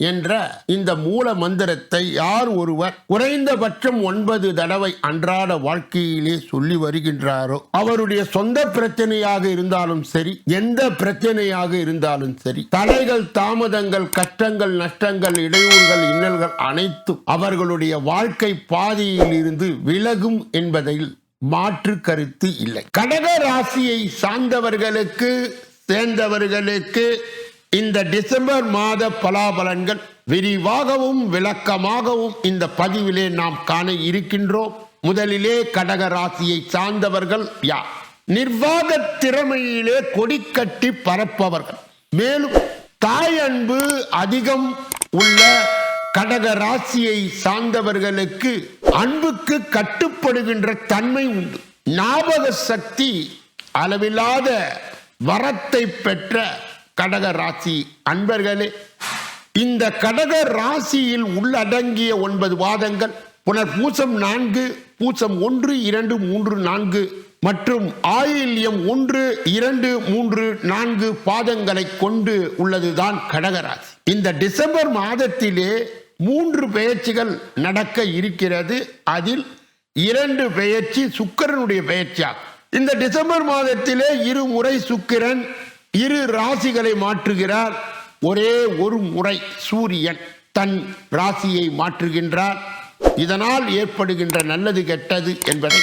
என்ற இந்த மூல மந்திரத்தை யார் ஒருவர் குறைந்தபட்சம் ஒன்பது தடவை அன்றாட வாழ்க்கையிலே சொல்லி வருகின்றாரோ அவருடைய சொந்த பிரச்சனையாக இருந்தாலும் சரி எந்த பிரச்சனையாக இருந்தாலும் சரி தடைகள் தாமதங்கள் கஷ்டங்கள் நஷ்டங்கள் இடையூறுகள் இன்னல்கள் அனைத்தும் அவர்களுடைய வாழ்க்கை பாதையில் இருந்து விலகும் என்பதில் மாற்று கருத்து இல்லை. கடக ராசியை சார்ந்தவர்களுக்கு சேர்ந்தவர்களுக்கு இந்த டிசம்பர் மாத பலாபலன்கள் விரிவாகவும் விளக்கமாகவும் இந்த பதிவிலே நாம் காண இருக்கின்றோம். முதலிலே கடக ராசியை சார்ந்தவர்கள் யார்? நிர்வாக திறமையிலே கொடிக்கட்டி பரப்பவர்கள் மேலும் தாய் அன்பு அதிகம் உள்ள கடக ராசியை சார்ந்தவர்களுக்கு அன்புக்கு கட்டுப்படுகின்ற தன்மை உண்டு. ஞாபக சக்தி அளவில்லாத வரத்தை பெற்ற கடக ராசி அன்பர்களே இந்த கடக ராசியில் உள்ளடங்கிய ஒன்பது வாதங்கள். புனர் பூசம் நான்கு பூசம் ஒன்று இரண்டு மூன்று நான்கு மற்றும் ஆயில்யம் ஒன்று இரண்டு மூன்று நான்கு பாதங்களை கொண்டு உள்ளதுதான் கடகராசி இந்த டிசம்பர் மாதத்திலே மூன்று பெயர்ச்சிகள் நடக்க இருக்கிறது. அதில் இரண்டு பெயர்ச்சி சுக்கிரனுடைய பெயர்ச்சியாகும். இந்த டிசம்பர் மாதத்திலே இருமுறை சுக்கிரன் இரு ராசிகளை மாற்றுகிறார். ஒரே ஒரு முறை சூரியன் தன் ராசியை மாற்றுகின்றார். இதனால் ஏற்படுகின்ற நல்லது கெட்டது என்பதை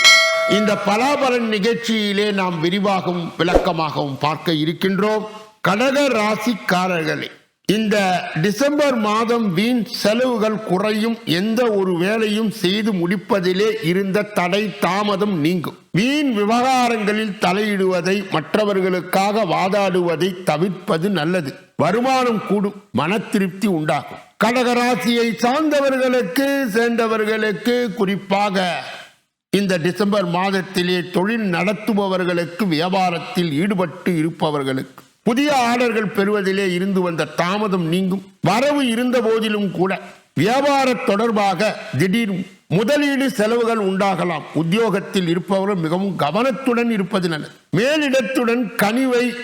இந்த பலாபலன் நிகழ்ச்சியிலே நாம் விரிவாகவும் விளக்கமாகவும் பார்க்க இருக்கின்றோம். கடக ராசிக்காரர்களே இந்த டிசம்பர் மாதம் வீண் செலவுகள் குறையும் எந்த ஒரு வேலையும் செய்து முடிப்பதிலே இருந்த தடை தாமதம் நீங்கும். வீண் விவகாரங்களில் தலையிடுவதை மற்றவர்களுக்காக வாதாடுவதை தவிர்ப்பது நல்லது. வருமானம் கூடும் மன திருப்தி உண்டாகும். கடகராசியை சார்ந்தவர்களுக்கு சேர்ந்தவர்களுக்கு குறிப்பாக இந்த டிசம்பர் மாதத்திலே தொழில் நடத்துபவர்களுக்கு வியாபாரத்தில் ஈடுபட்டு இருப்பவர்களுக்கு புதிய ஆர்டர்கள் பெறுவதிலே இருந்து வந்த தாமதம் நீங்கும். வரவு இருந்த போதிலும் கூட வியாபார தொடர்பாக திடீர் முதலீடு செலவுகள் உண்டாகலாம். உத்தியோகத்தில் இருப்பவர்கள் மிகவும் கவனத்துடன் இருப்பது நல்லது மேலிடத்துடன் கனிவை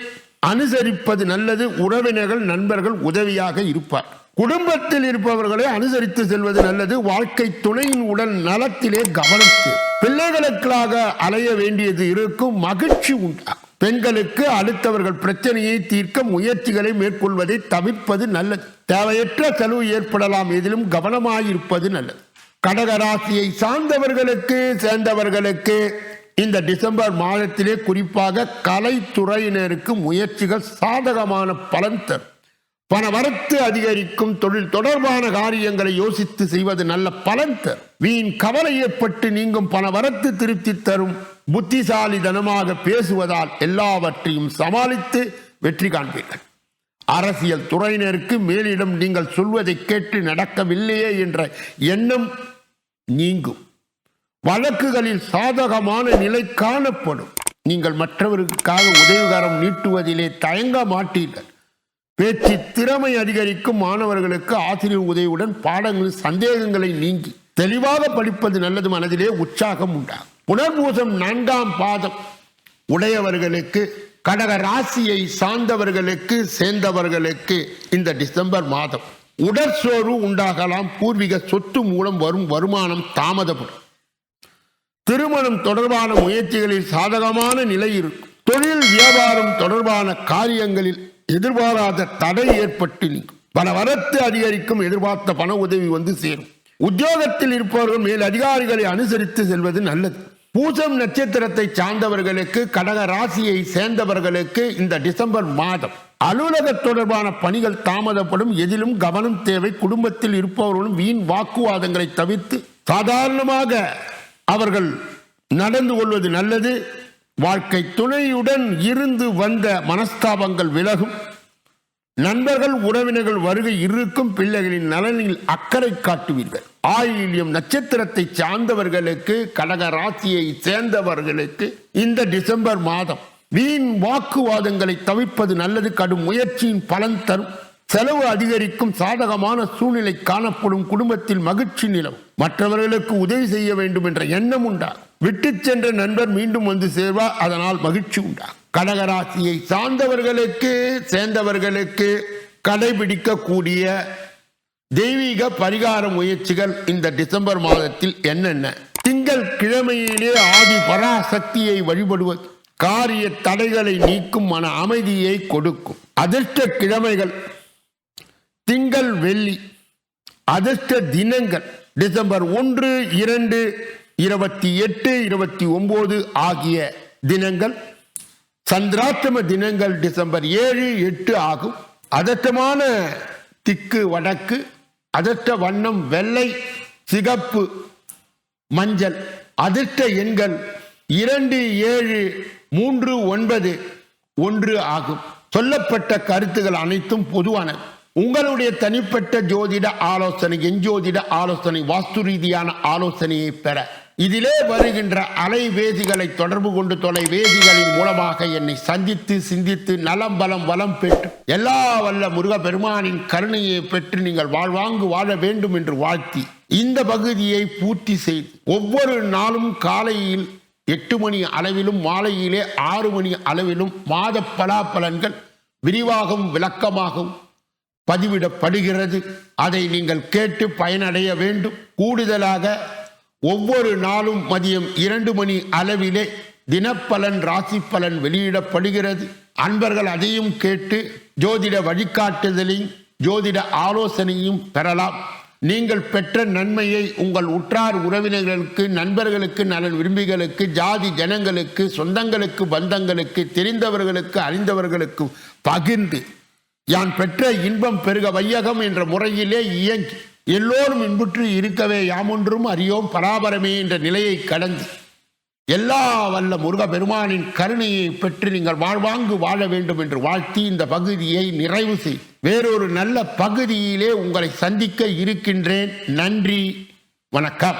அனுசரிப்பது நல்லது. உறவினர்கள் நண்பர்கள் உதவியாக இருப்பார். குடும்பத்தில் இருப்பவர்களை அனுசரித்து செல்வது நல்லது. வாழ்க்கை துணையின் உடல் நலத்திலே கவனித்து பிள்ளைகளுக்காக அலைய வேண்டியது இருக்கும். மகிழ்ச்சி உண்டா பெண்களுக்கு அடுத்தவர்கள் பிரச்சனையை தீர்க்க முயற்சிகளை மேற்கொள்வதை தவிர்ப்பது நல்லது. தேவையற்ற செலவு ஏற்படலாம் எதிலும் கவனமாயிருப்பது நல்லது. கடகராசியை சார்ந்தவர்களுக்கு சேர்ந்தவர்களுக்கு இந்த டிசம்பர் மாதத்திலே குறிப்பாக கலைத்துறையினருக்கு முயற்சிகள் சாதகமான பலன் தரும். பண வரத்து அதிகரிக்கும் தொழில் தொடர்பான காரியங்களை யோசித்து செய்வது நல்ல பலன் தரும். வீண் கவலை ஏற்பட்டு நீங்கும் பண வரத்து திருப்தி தரும். புத்திசாலிதனமாக பேசுவதால் எல்லாவற்றையும் சமாளித்து வெற்றி காண்பீர்கள். அரசியல் துறையினருக்கு மேலிடம் நீங்கள் சொல்வதை கேட்டு நடக்கவில்லையே என்ற எண்ணம் நீங்கும். வழக்குகளில் சாதகமான நிலை காணப்படும். நீங்கள் மற்றவருக்காக உதவிகரம் நீட்டுவதிலே தயங்க மாட்டீர்கள். பேச்சு திறமை அதிகரிக்கும் மாணவர்களுக்கு ஆசிரியர் உதவியுடன் பாடங்களில் சந்தேகங்களை நீங்கி தெளிவாக படிப்பது நல்லது மனதிலே உற்சாகம் உண்டாகும். புனர்பூசம் நான்காம் பாதம். உடையவர்களுக்கு கடக ராசியை சார்ந்தவர்களுக்கு சேர்ந்தவர்களுக்கு இந்த டிசம்பர் மாதம். உடற்சோர்வு உண்டாகலாம் பூர்வீக சொத்து மூலம் வரும் வருமானம் தாமதப்படும். திருமணம் தொடர்பான முயற்சிகளில் சாதகமான நிலை இருக்கும். தொழில் வியாபாரம் தொடர்பான காரியங்களில் எதிர்பாராத தடை ஏற்பட்டு பல வரத்து அதிகரிக்கும் எதிர்பார்த்த பண உதவி வந்து சேரும். உத்தியோகத்தில் இருப்பவர்கள் மேல் அதிகாரிகளை அனுசரித்து செல்வது நல்லது. பூசம் நட்சத்திரத்தை சார்ந்தவர்களுக்கு கடக ராசியை சேர்ந்தவர்களுக்கு இந்த டிசம்பர் மாதம் அலுவலக தொடர்பான பணிகள் தாமதப்படும். எதிலும் கவனம் தேவை. குடும்பத்தில் இருப்பவர்களும் வீண் வாக்குவாதங்களை தவிர்த்து சாதாரணமாக அவர்கள் நடந்து கொள்வது நல்லது. வாழ்க்கை துணையுடன் இருந்து வந்த மனஸ்தாபங்கள் விலகும். நண்பர்கள் உறவினர்கள் வருகை இருக்கும். பிள்ளைகளின் நலனில் அக்கறை காட்டுவீர்கள். ஆயில்யம் நட்சத்திரத்தை சார்ந்தவர்களுக்கு கடக ராசியை சேர்ந்தவர்களுக்கு இந்த டிசம்பர் மாதம் வீண் வாக்குவாதங்களை தவிர்ப்பது நல்லது கடும் முயற்சியின் பலன் தரும். செலவு அதிகரிக்கும் சாதகமான சூழ்நிலை காணப்படும் குடும்பத்தில் மகிழ்ச்சி நிலம் மற்றவர்களுக்கு உதவி செய்ய வேண்டும் என்ற எண்ணம் உண்டாகும் விட்டு சென்ற நண்பர் மீண்டும் வந்து சேர்வார் அதனால் மகிழ்ச்சி உண்டாகும் கடகராசியை சார்ந்தவர்களுக்கு சேர்ந்தவர்களுக்கு கடைபிடிக்கக்கூடிய தெய்வீக பரிகார முயற்சிகள் இந்த டிசம்பர் மாதத்தில் என்னென்ன? திங்கள் கிழமையிலே ஆதி பராசக்தியை வழிபடுவது காரிய தடைகளை நீக்கும் மன அமைதியை கொடுக்கும். அதிர்ஷ்ட கிழமைகள் திங்கள் வெள்ளி. அதிர்ஷ்ட தினங்கள் டிசம்பர் ஒன்று இரண்டு இருபத்தி எட்டு இருபத்தி ஒன்பது ஆகிய தினங்கள். சந்திராஷ்டம தினங்கள் டிசம்பர் ஏழு எட்டு ஆகும். அதட்டமான திக்கு வடக்கு அதிர்ஷ்ட வண்ணம் வெள்ளை சிகப்பு மஞ்சள். அதிர்ஷ்ட எண்கள் இரண்டு ஏழு மூன்று ஒன்பது ஒன்று ஆகும். சொல்லப்பட்ட கருத்துகள் அனைத்தும் பொதுவானது. உங்களுடைய தனிப்பட்ட ஜோதிட ஆலோசனை எஞ்சோதிட ஆலோசனை வாஸ்து ரீதியான ஆலோசனையை பெற. இதிலே வருகின்ற அலைவேதிகளை தொடர்பு கொண்டு தொலைவேதிகளின் மூலமாக என்னை சந்தித்து சிந்தித்து நலம் பலம் வளம் பெற்று எல்லா வல்ல முருக பெருமானின் கருணையை பெற்று நீங்கள் வாழ்வாங்கு வாழ வேண்டும் என்று வாழ்த்தி இந்த பகுதியை பூர்த்தி செய்து ஒவ்வொரு நாளும் காலையில் எட்டு மணி அளவிலும் மாலையிலே ஆறு மணி அளவிலும் மாத பலாபலன்கள் விரிவாகவும் விளக்கமாகவும் பதிவிடப்படுகிறது. அதை நீங்கள் கேட்டு பயனடைய வேண்டும். கூடுதலாக ஒவ்வொரு நாளும் மதியம் இரண்டு மணி அளவிலே தினப்பலன் ராசி பலன் வெளியிடப்படுகிறது. அன்பர்கள் அதையும் கேட்டு ஜோதிட வழிகாட்டுதலையும் ஜோதிட ஆலோசனையும் பெறலாம். நீங்கள் பெற்ற நன்மையை உங்கள் உற்றார் உறவினர்களுக்கு நண்பர்களுக்கு நலன் விரும்பிகளுக்கு ஜாதி ஜனங்களுக்கு சொந்தங்களுக்கு பந்தங்களுக்கு தெரிந்தவர்களுக்கு அறிந்தவர்களுக்கு பகிர்ந்து யான் பெற்ற இன்பம் பெருக வையகம் என்ற முறையிலே இயங்கி எல்லோரும் இன்புற்று இருக்கவே யாமொன்றும் அறியோம் பராபரமே என்ற நிலையை கடந்து எல்லா வல்ல முருக பெருமானின் கருணையை பெற்று நீங்கள் வாழ்வாங்கு வாழ வேண்டும் என்று வாழ்த்தி இந்த பகுதியை நிறைவு செய். வேறொரு நல்ல பகுதியிலே உங்களை சந்திக்க இருக்கின்றேன். நன்றி. வணக்கம்.